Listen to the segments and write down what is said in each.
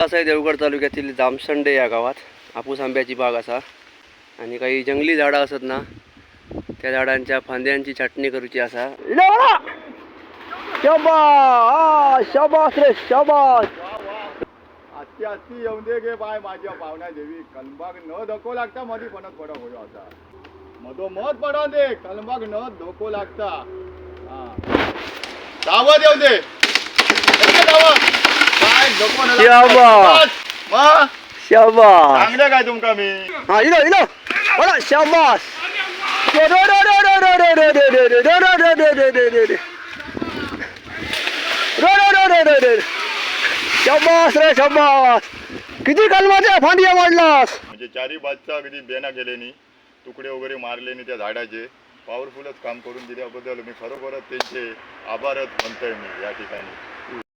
असा आहे देवगड तालुक्यातील जामसंडे या गावात. हापूस आंब्याची बाग असा. आणि काही जंगली झाडं असत ना त्या झाडांच्या फांद्यांची छाटणी करूची असा. शाबास! शाबास रे शाबास! आत्ती आत्ती येऊन दे गे बाय माझ्या पाहुण्या देवी. कलबाग न धोको लागता मधी पणत पडा होयो आता. मधो मत पडा दे कलबाग न धोको लागता. हा. दे येऊ दे. दावत. शाबा शाबास शाबास रे शाबास किती कलमाच्या फांडिया वाढलास म्हणजे चारी बाजचा अगदी बेना गेले नि तुकडे वगैरे मारले नि त्या झाडाचे पॉवरफुलच काम करून दिल्याबद्दल मी खरोखरच त्यांचे आभारच म्हणतोय मी या ठिकाणी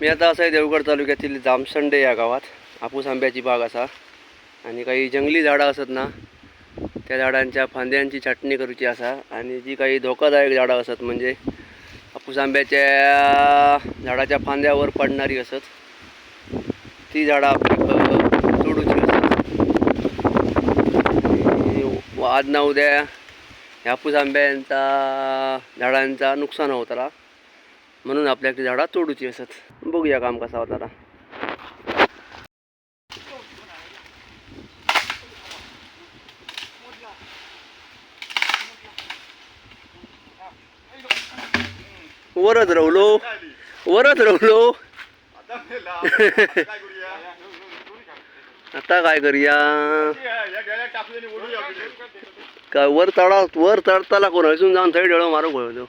मी आता असं आहे देवगड तालुक्यातील जामसंडे या गावात. हापूस आंब्याची बाग असा. आणि काही जंगली झाडं असत ना त्या झाडांच्या फांद्यांची छाटणी करूची असा. आणि जी काही धोकादायक झाडं असत म्हणजे हापूस आंब्याच्या झाडाच्या फांद्यावर पडणारी असत. ती झाडं आपली सोडूची असत. आज ना उद्या हापूस आंब्यांचा झाडांचा नुकसान होताला म्हणून आपल्याकडे झाडा तोडूची असत. बघूया काम कसा होता वरच रवलो. वरच रवलो. आता काय करूया? काय वर चढा वर चढताला कोण अजून जाऊन थंड डोळं मारू पळतो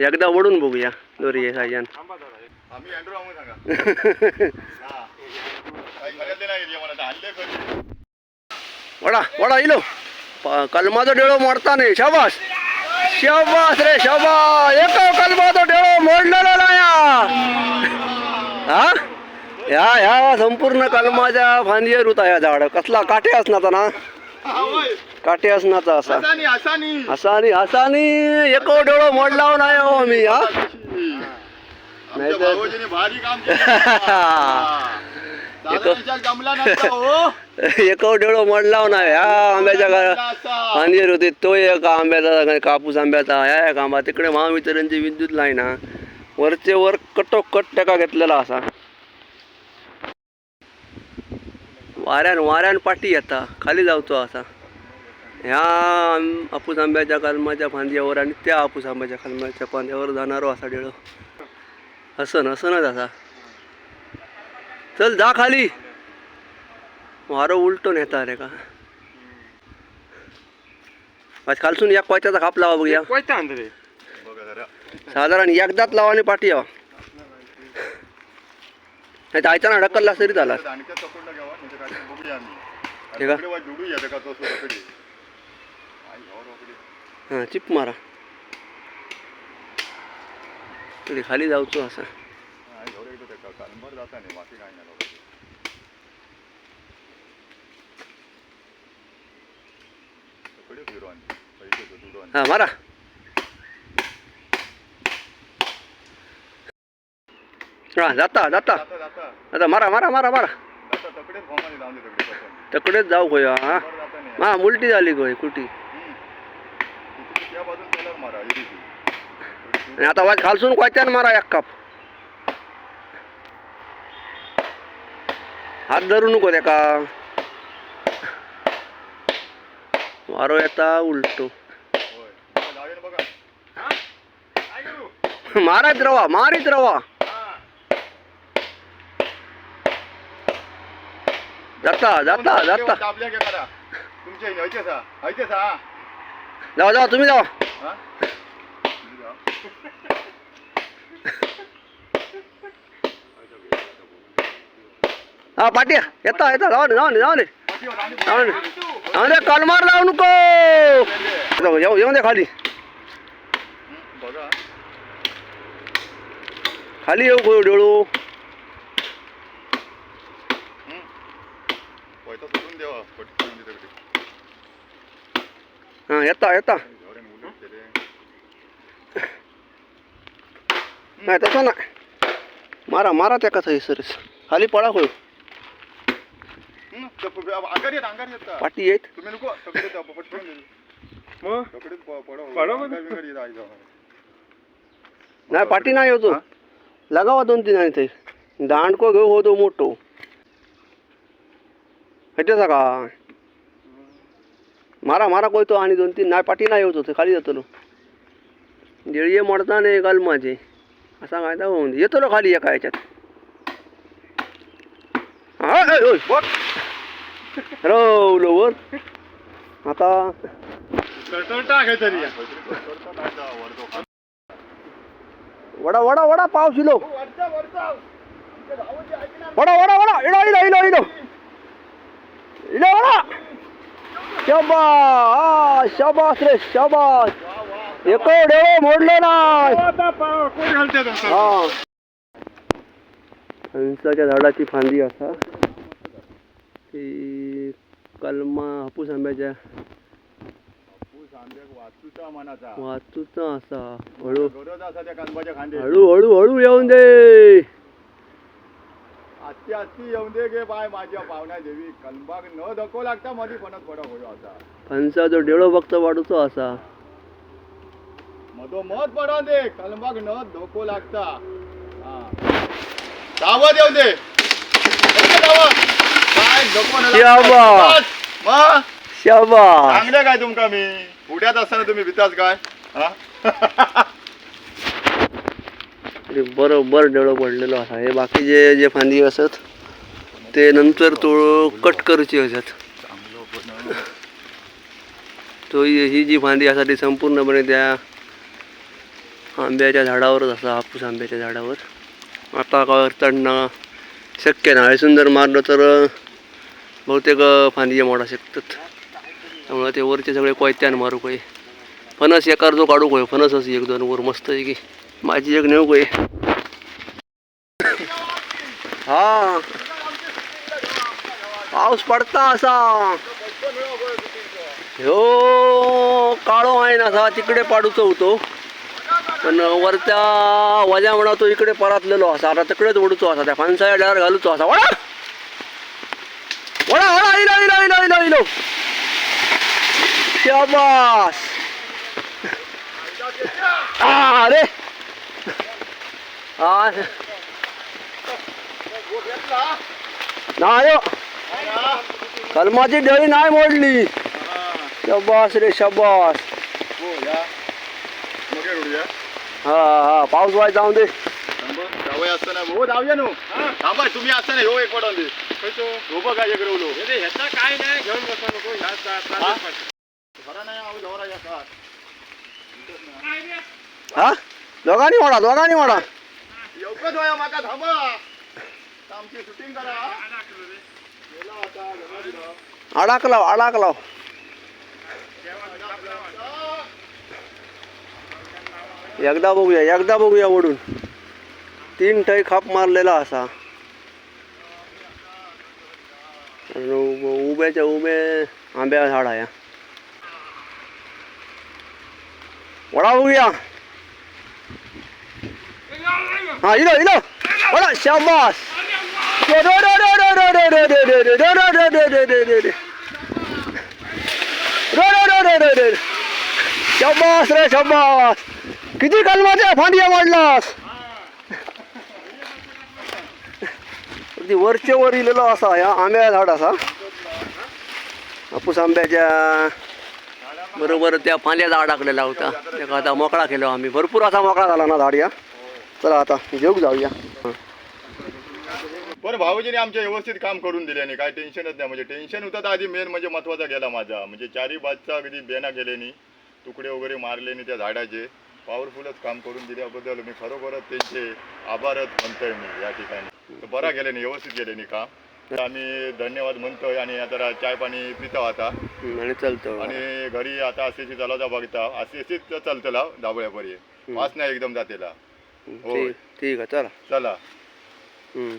एकदा ओढून बघूया दोरी हा. कधी वडा वडा इलो. कलमाचा डेळो मोडता नाही. शाबास. शाबास रे शाबास. एक कलमाचा डेळो मोडलेला नाही हा. ह्या ह्या संपूर्ण कलमाच्या फांदीवर होता ह्या झाड. कसला काटे असणाचा ना? काटे असनाचा असा. हसानी हसानी एक डोळो मोड लावून आहे हो मी हा. एक डोळो मड लावून आहे हा आंब्याच्या घरा अंधेर होते तो एक आंब्याचा कापूस आंब्याचा ह्या एक आंबा. तिकडे महावितरणची विद्युत लाईन हा वरचे वर कटोकट टका घेतलेला असा. वाऱ्यान वाऱ्यान पाठी येता. खाली जावचो असा ह्या हापूस आंब्याच्या कलमाच्या फांद्यावर आणि त्या हापूस आंब्याच्या कलमाच्या फांद्यावर जाणारो असा डेळो हसन हसनच असा चल जा खाली. वारो उलटो नेता रे का? आज खालसून एक कोयत्याचा खाप लावा बघा जरा. साधारण एकदाच लावा आणि पाठी यावा. नाही तर आयताना अडकला तरी झाला. आणि त्या चकोंडा गावात म्हणजे काय ते आम्ही. ठीक आहे. या का तो हां चिप मारा. तरी खाली जाऊचो असा. आई यावर एकदा त्या जाता हां मारा. जाता जाता. जाता आता मारा मारा मारा मारा. तकडेच जाऊ गोय हा. हा मुलटी झाली गोय कुटी आणि आता वाज खालसून कोयत्यान मारा एक कप. हात धरू नको त्याका. मारो येता उलटो. मारायत रवा मारीत रवा. जाता जाता कोण जाता दाबल्या का करा? तुमच्या इथे हयतेच हा? हयतेच हा? जावा जावा तुम्ही जावा हा? तुम्ही जा. हा पाट्या येता येता जाऊ दे जाऊ दे जाऊ दे पाठीवर आणि जाऊ दे जाऊ दे कलमार लावू नको येऊ येऊ दे खाली हं, बघा खाली येऊ गो डोळू पैसा सोडून द्यावा पटकन तिकडे हां येता येता एवढे मुलं केले नाही तसं नाही मारा मारा त्या कसा सरस खाली पडा होय हं, येत अंगार येत का? पाठी येत तुम्ही नको तकडे त्या पटकन दे. मग तकडेच प- पडव. पडव अंगार बिंगार येत आहे जाऊ. नाही पाठी नाही होतो हा? लगावा दोन तीन आणि ते दांडको घेऊ होतो मोठो भेटायचा का? मारा मारा कोयतो आणि दोन तीन नाही पाठी नाही येत होतं खाली जातो देळी मोडता नाही गाल माझे. असा काय होऊन येतो ना खाली एका याच्यात. रवलो वर आता वडा वडा वडा पावशिलो वडा वडा वडा इडा इडा इडा इडा. लेवडा शबास शबास रे शबास एक डेव मोडलं नाही. हंसाच्या झाडाची फांदी असा. ती कलमा हापूस आंब्याच्या. वाचूचा असा. हळू. हळू हळू हळू येऊन दे. आत्ती आत्ती येऊन दे गे बाय माझ्या पाहुण्या देवी. कलबाग न धको लागता मधी पणत पडा होयो असा. फणसाचो डेळो फक्त वाढूचो असा. मधोमध पडा दे कलबाग न धोको लागता. हा. धावत येऊ दे. चांगलं काय तुमका मी? उड्यात असताना तुम्ही भिताच काय? हा? ते बरोबर डेळो पडलेलो असा हे बाकीचे जे फांदी असत ते नंतर तो कट करूची असत तो ही ही जी फांदी असा ती संपूर्णपणे त्या आंब्याच्या झाडावरच असा हापूस आंब्याच्या झाडावर. आता काय चढणं शक्य नाही. हळसून जर मारलं तर बहुतेक फांदी मोडा शकतात. त्यामुळे ते वरचे सगळे कोयत्यान मारू काही फणस एकार जो काढू कोय फणसच एक दोन वर मस्त आहे की. माझी एक नेऊ कोय हा. पाऊस पडता असा. हो काळो आहे ना असा तिकडे पाडूचो होतो पण वरच्या वजा म्हणा तो इकडे परातलेलो असा. आता तिकडेच ओढूचो असा. त्या फणसाच्या डार घालूचो असा. वडा वडा वडा इलो इलो इलो इलो इलो. शाबास. अरे! 아, कलमाची डळी नाही मोडली. शबास रे शबास. हा हा. पाऊस वाय जाऊ दे. जाऊया नो थांबा तुम्ही असताना हो? एक पडून दे उभं काय रवलो ह्याचा काय नाही घेऊन बसा नको ह्याचा नाही दोघांनी म्हणा दोघांनी म्हणा येऊकच होया माका थांबा आमची शूटिंग करा. गेला आता घरा दिला. अडाक लाव अडाक लाव एकदा बघूया एकदा बघूया ओढून. तीन टय खाप मारलेला असा. उभ्याच्या उभे आंब्या झाड आहे वडा बघूया. हा इलो इलो बोला शाबास शाबास रे शाबास किती कलमाच्या फांडिया वाढलास अगदी वरचे वर इलेलो असा या आंब्या झाड असा कापूस आंब्याच्या बरोबर त्या फांद्या झाडाकडे लावता त्याका आता मोकळा केलो आम्ही भरपूर असा मोकळा झाला ना झाड या चला आता जेवू जाऊया. पण भाऊजीने आमच्या व्यवस्थित काम करून दिले नाही काय टेन्शनच नाही. म्हणजे टेन्शन होतं तर आधी मेन म्हणजे महत्त्वाचा गेला माझा. म्हणजे चारी बाजचा अगदी बेना गेले नाही तुकडे वगैरे मारले नाही त्या झाडाचे. पॉवरफुलच काम करून दिल्याबद्दल मी खरोखरच त्यांचे आभारच म्हणतोय मी या ठिकाणी. बरा गेले नाही व्यवस्थित गेले नाही काम. तर आम्ही धन्यवाद म्हणतोय आणि आता चाय पाणी पितो आता. आणि चलतो आणि घरी आता असेची चालवता बघता. असेच चालतला दाबळ्यापर्यंत वास नाही एकदम जातेला. ठीक ठीक आहे चला चला हम्म.